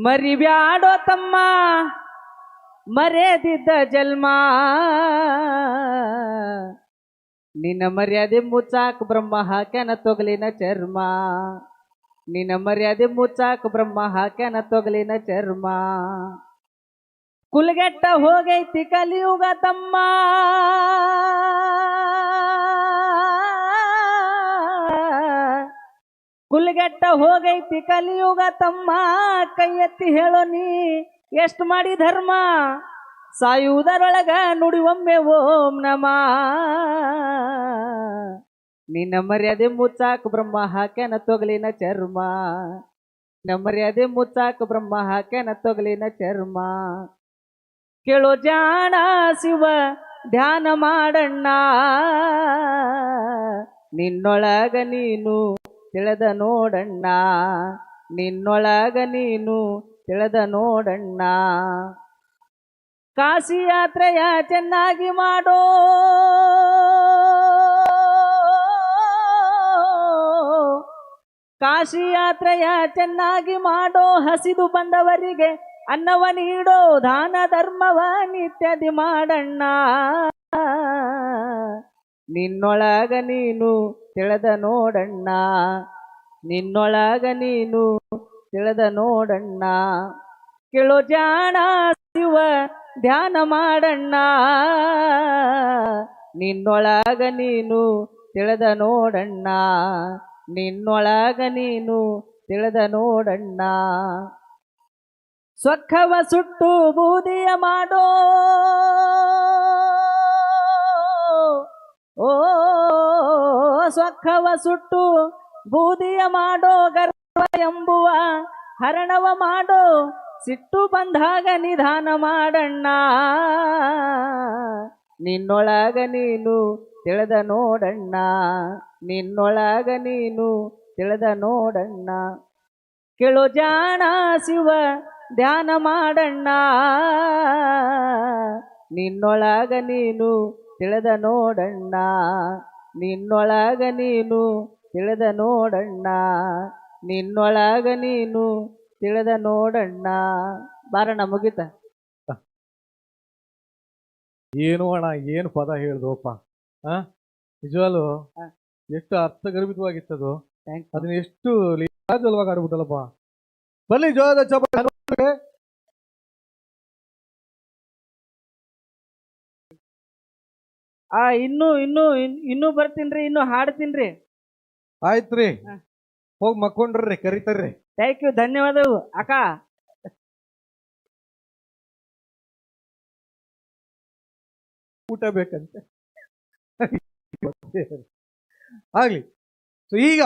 ಮರಿಬ್ಯಾಡೋ ತಮ್ಮ. ಮರ್ಯಾದಿದ್ದ ಜನ್ಮ. ನಿನ್ನ ಮರ್ಯಾದೆ ಮುಚ್ಚಾಕ್ ಬ್ರಹ್ಮ ಹಾಕ್ಯಾನ ತೊಗಲಿನ ಚರ್ಮ. ನಿನ್ನ ಮರ್ಯಾದೆ ಮುಚ್ಚಾಕ್ ಬ್ರಹ್ಮ ಹಾಕ್ಯಾನ ತೊಗಲಿನ ಚರ್ಮ. ಕುಲ್ಗೆಟ್ಟ ಹೋಗೈತಿ ಕಲಿಯುಗ ತಮ್ಮ. ಕುಲ್ಗೆಟ್ಟ ಹೋಗೈತಿ ಕಲಿಯುಗ ತಮ್ಮ ಕೈ ಎತ್ತಿ ಹೇಳೋ ನೀ ಎಷ್ಟು ಮಾಡಿ ಧರ್ಮ? ಸಾಯುವುದರೊಳಗ ನುಡಿ ಒಮ್ಮೆ ಓಂ ನಮ. ನಿನ್ನ ಮರ್ಯಾದೆ ಮುಚ್ಚಾಕ ಬ್ರಹ್ಮ, ಹಾಕ್ಯಾನ ತೊಗಲಿನ ಚರ್ಮ. ಮರ್ಯಾದೆ ಮುಚ್ಚಾಕ ಬ್ರಹ್ಮ, ಹಾಕ್ಯಾನ ತೊಗಲಿನ ಚರ್ಮ. ಕೇಳೋ ಜಾಣ ಶಿವ, ಧ್ಯಾನ ಮಾಡಣ್ಣ. ನಿನ್ನೊಳಗ ನೀನು ತಿಳಿದ ನೋಡಣ್ಣ, ನಿನ್ನೊಳಗ ನೀನು ತಿಳದ ನೋಡಣ್ಣ. ಕಾಶಿ ಯಾತ್ರೆಯ ಚೆನ್ನಾಗಿ ಮಾಡೋ, ಕಾಶಿ ಯಾತ್ರೆಯ ಚೆನ್ನಾಗಿ ಮಾಡೋ ಹಸಿದು ಬಂದವರಿಗೆ ಅನ್ನವ ನೀಡೋ ದಾನ ಧರ್ಮವ ನಿತ್ಯದಿ ಮಾಡಣ್ಣ. ನಿನ್ನೊಳಗ ನೀನು ತಿಳಿದ ನೋಡಣ್ಣ, ನಿನ್ನೊಳಗ ನೀನು ತಿಳದ ನೋಡಣ್ಣ. ಕೇಳೋ ಜಾಣ ಶಿವ ಧ್ಯಾನ ಮಾಡಣ್ಣ, ನಿನ್ನೊಳಗ ನೀನು ತಿಳದ ನೋಡಣ್ಣ. ನಿನ್ನೊಳಗ ನೀನು ತಿಳದ ನೋಡಣ್ಣ. ಸ್ವಖವ ಸುಟ್ಟು ಬೂದಿಯ ಮಾಡೋ, ಓ ಸ್ವಖವ ಸುಟ್ಟು ಬೂದಿಯ ಮಾಡೋ ಗರ್ವ ಎಂಬುವ ಹರಣವ ಮಾಡೋ ಸಿಟ್ಟು ಬಂದಾಗ ನಿಧಾನ ಮಾಡಣ್ಣ. ನಿನ್ನೊಳಗ ನೀನು ತಿಳಿದ ನೋಡಣ್ಣ. ನಿನ್ನೊಳಗ ನೀನು ತಿಳಿದ ನೋಡಣ್ಣ. ಕೇಳೋ ಜಾಣ ಶಿವ, ಧ್ಯಾನ ಮಾಡಣ್ಣ. ನಿನ್ನೊಳಗ ನೀನು ತಿಳಿದ ನೋಡಣ್ಣ. ನಿನ್ನೊಳಗ ನೀನು ತಿಳಿದ ನೋಡಣ್ಣ. ನಿನ್ನೊಳಗ ನೀನು ತಿಳಿದ ನೋಡಣ್ಣ. ಬಾರಣ್ಣ ಮುಗಿತ? ಏನು ಅಣ್ಣ ಏನು ಪದ ಹೇಳ್ದೋಪ್ಪ? ಆ ನಿಜವಾಲು. ಎಷ್ಟು ಅರ್ಥಗರ್ಭಿತವಾಗಿತ್ತದು. ಅದನ್ನ ಎಷ್ಟು ಆಡ್ಬಿಟ್ಟಲ್ಲಪ್ಪ ಬಲ್ಲಿ ಜೋಳದ ಚಪ್ಪಾಳೆ ಆ ಇನ್ನು ಇನ್ನು ಇನ್ನು ಬರ್ತೀನ್ರಿ ಇನ್ನು ಹಾಡ್ತೀನ್ರಿ. ಆಯ್ತ್ರಿ. ಹೋಗಿ ಮಕ್ಕೊಂಡ್ರಿ ಕರಿತಾರ್ರಿ. ಥ್ಯಾಂಕ್ ಯು ಧನ್ಯವಾದವು ಅಕ್ಕ. ಊಟ ಬೇಕಂತೆ. ಆಗ್ಲಿ. ಸೊ ಈಗ